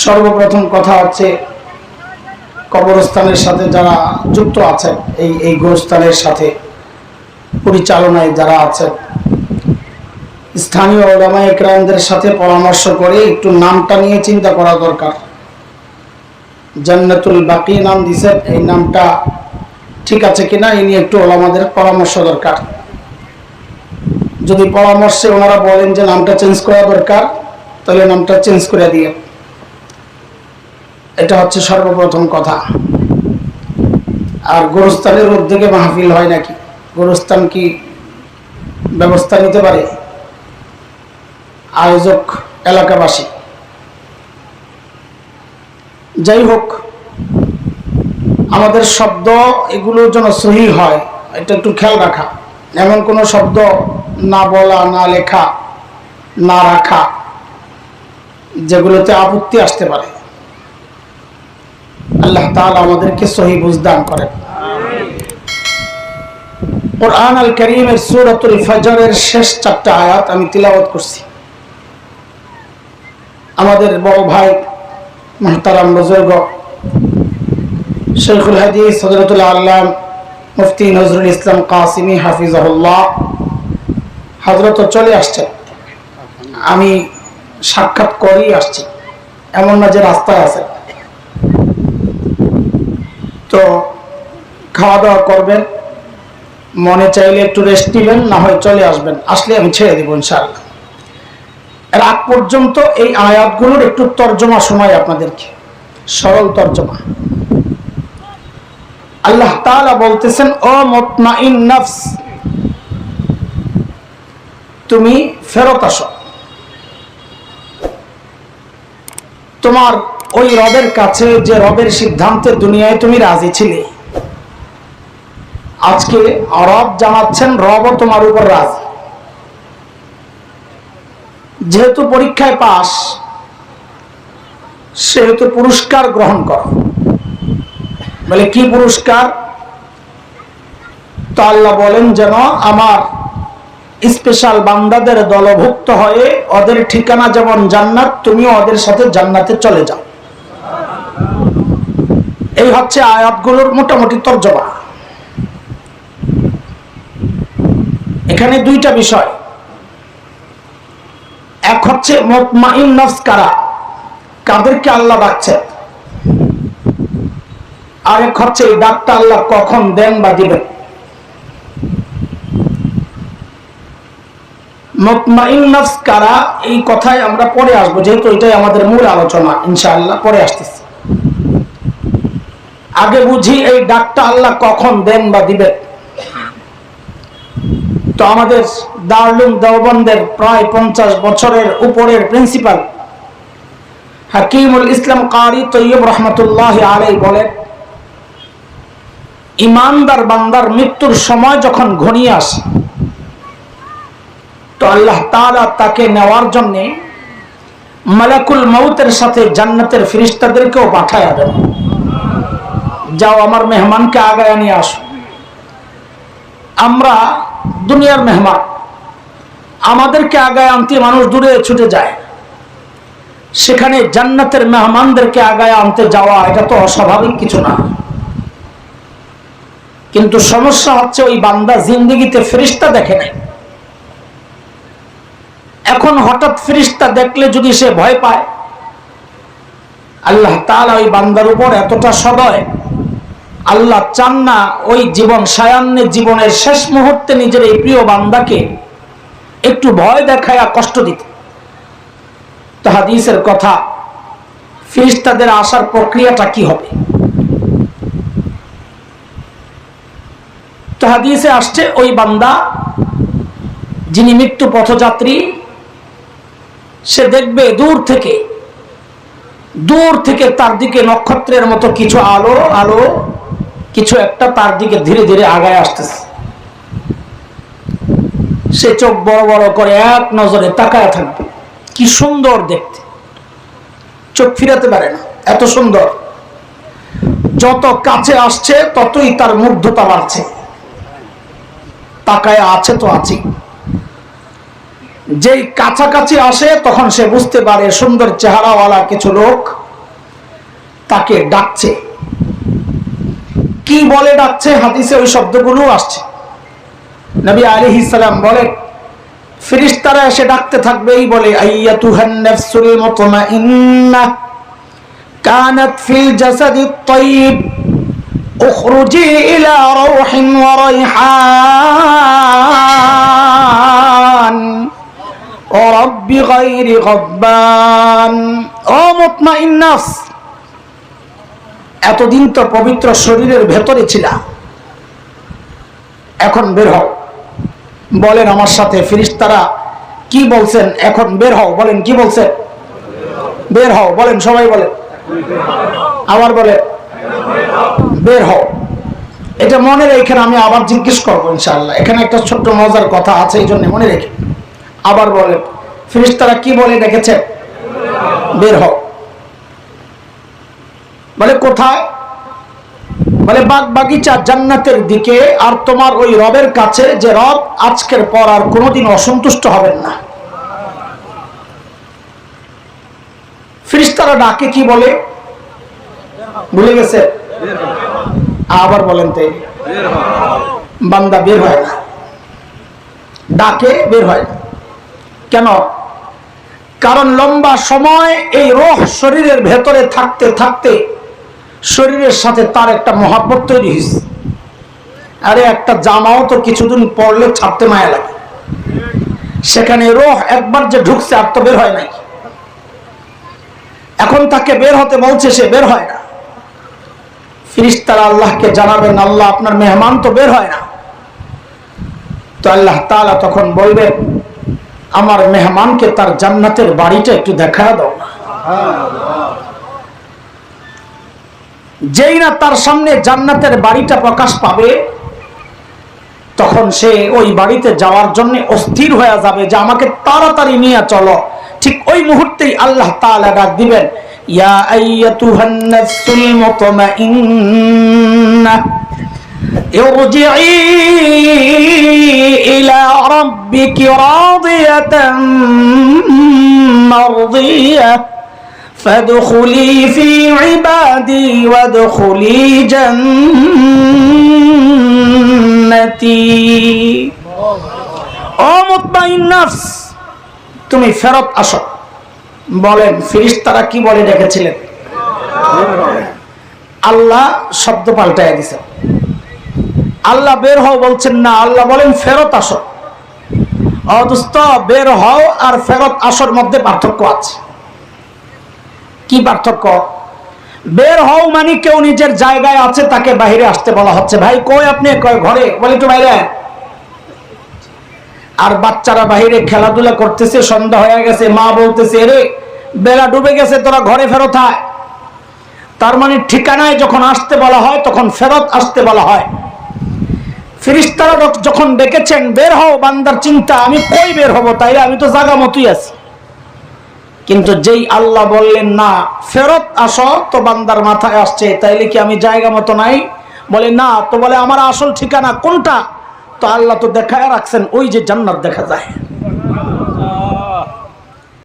সর্বপ্রথম কথা হচ্ছে কবরস্থানের সাথে যারা যুক্ত আছেন, এই এই গোরস্থানের সাথে পরিচালনায় যারা আছেন, স্থানীয় ওলামা একরামদের সাথে পরামর্শ করে একটু নামটা নিয়ে চিন্তা করা দরকার। জান্নাতুল বাকি নাম দিছেন এই নামটা ঠিক আছে কিনা, এই নিয়ে একটু ওলামাদের পরামর্শ দরকার। যদি পরামর্শে ওনারা বলেন যে নামটা চেঞ্জ করা দরকার, তাহলে নামটা চেঞ্জ করে দিয়ে। এটা হচ্ছে সর্বপ্রথম কথা। আর গোরস্থানের উদ্যোগে মাহফিল হয় নাকি? গোরস্থান কি ব্যবস্থা নিতে পারে? আয়োজক এলাকাবাসী। যাই হোক, আমাদের শব্দ এগুলো যেন সহি হয়, এটা একটু খেয়াল রাখা। এমন কোনো শব্দ না বলা, না লেখা, না রাখা, যেগুলোতে আপত্তি আসতে পারে। আল্লাহ তাআলা আমাদেরকে সহি বুঝদান করেন। কোরআন আল করিমের সূরাতুল ফজরের শেষ চারটা আয়াত আমি তিলাওয়াত করছি। আমাদের বড় ভাই মহতারাম বুজুর্গ শেখুল হাদিস হজরতুল আল্লাম মুফতি নজরুল ইসলাম কাসিমি হাফিজাহুল্লাহ হজরত চলে আসছেন। আমি সাক্ষাৎ করেই আসছি। এমন না যে রাস্তায় আছে তো খাওয়া দাওয়া করবেন, মনে চাইলে একটু রেস্ট নেবেন, না হয় চলে আসবেন। আসলে আমি ছেড়ে দেবো এর আগ পর্যন্ত এই আয়াতগুলোর একটু তর্জমা শোনাই আপনাদেরকে। সরল তর্জমা। আল্লাহ তাআলা বলতেছেন, ও মুতমাইন নফস, তুমি ফেরত আসো। তোমার ওই রবের কাছে যে রবের সিদ্ধান্তে দুনিয়ায় তুমি রাজি ছিলে। আজকে রব জানাচ্ছেন, রবও তোমার উপর রাজি। যেহেতু পরীক্ষায় পাস সেহেতু পুরস্কার গ্রহণ করো। বলে, কি পুরস্কার? তো আল্লাহ বলেন যেন আমার স্পেশাল বান্দাদের দলভুক্ত হয়ে ওদের ঠিকানা যেমন জান্নাত, তুমিও ওদের সাথে জান্নাতে চলে যাও। এই হচ্ছে আয়াতগুলোর মোটামুটি তর্জমা। এখানে দুইটা বিষয়। এক হচ্ছে কারা? কাদেরকে আল্লাহ ডাকছে আর এক হচ্ছে এই ডাকটা আল্লাহ কখন দেন বা দিবেন? কারা? এই কথায় আমরা পরে আসব, যেহেতু এটাই আমাদের মূল আলোচনা, ইনশাআল্লাহ পরে আসতেছি। আগে বুঝি এই ডাকটা আল্লাহ কখন দেন বা দিবেন তো আমাদের দারুল দেওবন্দের প্রায় পঞ্চাশ বছরের উপরের প্রিন্সিপাল হাকিমুল ইসলাম কারি তৈয়ব রহমতুল্লাহ আলাই বলেন, ইমানদার বান্দার মৃত্যুর সময় যখন ঘনিয়ে আসে, তো আল্লাহ তাআলা তাকে নেওয়ার জন্য মালাকুল মৌতের সাথে জান্নাতের ফিরিস্তাদেরকেও পাঠায় দেন। যাও, আমার মেহমানকে আগায় নিয়ে আসো। আমরা দুনিয়ার মেহমান। আমাদেরকে আগায় আনতে মানুষ দূরে ছুটে যায়। সেখানে জান্নাতের মেহমানদেরকে আগায় আনতে যাওয়া, এটা তো অস্বাভাবিক কিছু না। কিন্তু সমস্যা হচ্ছে ওই বান্দা জিন্দগিতে ফেরিস্তা দেখে নাই। এখন হঠাৎ ফেরিস্তা দেখলে যদি সে ভয় পায়, আল্লাহ তাআলা ওই বান্দার উপর এতটা সদয় আল্লাহ চান না ওই জীবন সায়ান্নের জীবনের শেষ মুহূর্তে নিজের এই প্রিয় বান্দাকে একটু ভয় দেখায় কষ্ট দিতে। তো হাদিসের কথা ফিরিস্তাদের আসার প্রক্রিয়াটা কি হবে? তো হাদিসে আসছে, ওই বান্দা যিনি মৃত্যু পথযাত্রী, সে দেখবে দূর থেকে দূর থেকে তার দিকে নক্ষত্রের মতো কিছু আলো আলো কিছু একটা তার দিকে ধীরে ধীরে আগায় আসতেছে। সে চোখ বড় বড় করে এক নজরে তাকায় থাকবে। কি সুন্দর দেখতে। চোখ ফিরাতে পারে না। এত সুন্দর। যত কাছে আসছে, ততই তার মুগ্ধতা বাড়ছে। তাকায় আছে তো আছে যেই কাছাকাছি আসে, তখন সে বুঝতে পারে সুন্দর চেহারাওয়ালা কিছু লোক তাকে ডাকছে। কি বলে ডাকছে? হাদিসে ওই শব্দগুলো আসছে। নবী আলী ইসালাম বলে ফিরিস তারা এসে ডাকতে থাকবে, এই বলে আইয়া তুহান নাফসুল মুতমাইন্না কানাত ফিল জাসাদিত তাইব উখরুজি ইলা রূহিন ওয়া রাইহান, ও এতদিন তো পবিত্র শরীরের ভেতরে ছিলা। এখন বের হও। বলেন আমার সাথে ফিরিস্তারা কি বলছেন? এখন বের হও। বলেন, কি বলছেন? বের হও। বলেন, সবাই বলেন। আবার বলে বের হও। এটা মনে রেখে আমি আবার জিজ্ঞেস করব ইনশাল্লাহ এখানে একটা ছোট্ট মজার কথা আছে, এই জন্য মনে রেখে। আবার বলেন, ফিরিস্তারা কি বলে রেখেছে বের হও। বলে, কোথায়? বলে বাগ বাগিচা জান্নাতের দিকে। আর তোমার ওই রবের কাছে যে রব আজকের পর আর কোনোদিন অসন্তুষ্ট হবেন না। ফিরিস্তারা ডাকে, কি বলে? ভুলে গেছে? আবার বলেন তো বান্দা বের হয় না। ডাকে, বের হয় না। কেন? কারণ লম্বা সময় এই রোহ শরীরের ভেতরে থাকতে থাকতে শরীরের সাথে তার একটা মহাব্বত তৈরি হয়েছে। আরে একটা জামাও তো কিছুদিন পরলে ছাড়তে মায়া লাগে। সেখানে রোহ একবার যে ঢুকছে আর তো বের হয় নাই। এখন তাকে বের হতে বলছে, সে বের হয় না। ফিরিস্তারা আল্লাহকে জানাবেন, আল্লাহ আপনার মেহমান তো বের হয় না। তো আল্লাহ তাআলা তখন বলবেন আমার মেহমানকে তার জান্নাতের বাড়িটা একটু দেখা দাও না। যেই না তার সামনে জান্নাতের বাড়িটা প্রকাশ পাবে তখন সে ওই বাড়িতে যাওয়ার জন্য অস্থির হয়ে যাবে যে আমাকে তাড়াতাড়ি নিয়ে চলো ঠিক ওই মুহূর্তেই আল্লাহ তাআলা ডাক দিবেন ইয়া আইয়াতুহান নাফসুল মুতমাইন্নাহ ارجعي إلى ربك راضية مرضية فادخلي في عبادي وادخلي جنتي ও মুতমাইন নাফস তুমি ফেরত আসো বলেন ফিরিস্তারা কি বলে রেখেছিলেন আল্লাহ শব্দ পাল্টায় দিছে আল্লাহ বের হও বলছেন না আল্লাহ বলেন ফেরত আসো অদুস্ত বের হও আর ফেরত আসর মধ্যে পার্থক্য আছে কি পার্থক্য? বের হও মানে কেউ নিজের জায়গায় আছে, তাকে বাইরে আসতে বলা হচ্ছে। ভাই, কই আপনি? কয় ঘরে? বলে একটু বাইরে। আর বাচ্চারা বাইরে খেলাধুলা করতেছে, সন্ধ্যা হয়ে গেছে, মা বলতেছে রে বেলা ডুবে গেছে, তোরা ঘরে ফেরত আয়। তার মানে ঠিকানায় যখন আসতে বলা হয়, তখন ফেরত আসতে বলা হয়। ফিরিস্তারা যখন ডেকেছেন, বের হও, বান্দার চিন্তা, আমি কই বের হব? তাইলে আমি তো জাগা মতোই আছি। কিন্তু যেই আল্লাহ বললেন, না, ফেরত আসো, তো বান্দার মাথায় আসছে, তাইলে কি আমি জায়গা মতো নাই? বলে, না। তো বলে, আমার আসল ঠিকানা কোনটা? তো আল্লাহ তো দেখায় রাখছেন, ওই যে জান্নাত দেখা যায়।